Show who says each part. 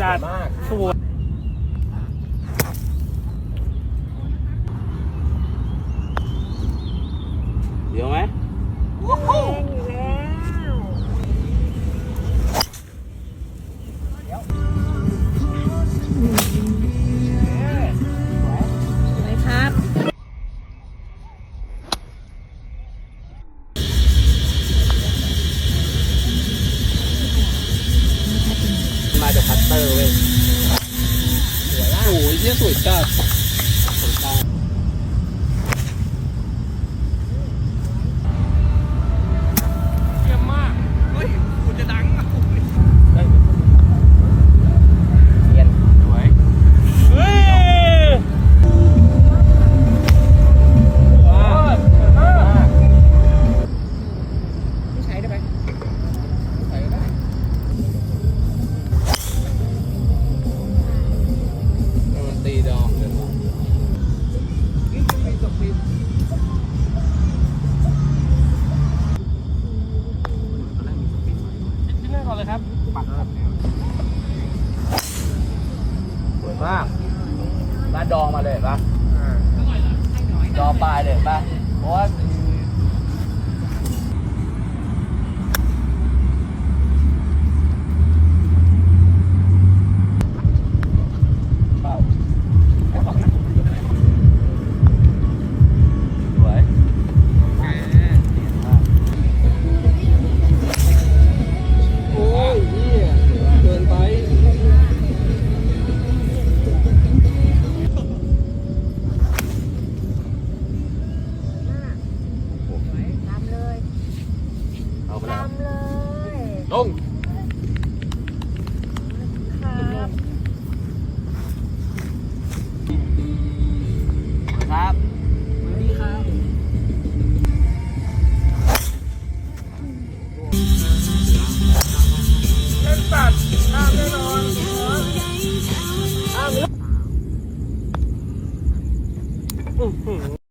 Speaker 1: จัด
Speaker 2: มาก
Speaker 1: สวย
Speaker 2: เดี๋ยวไหม มาจากพัตเตอร์ นแรกก่อนเลยครับปัดครับสวยมากร้านดองมา
Speaker 3: เลยเห็
Speaker 2: นปะดองปลายเลยเห็นปะ
Speaker 1: เพราะว่า งครับ
Speaker 2: ครับสวัสดีครับเป็นตัดห้ามแน่นอนห้าม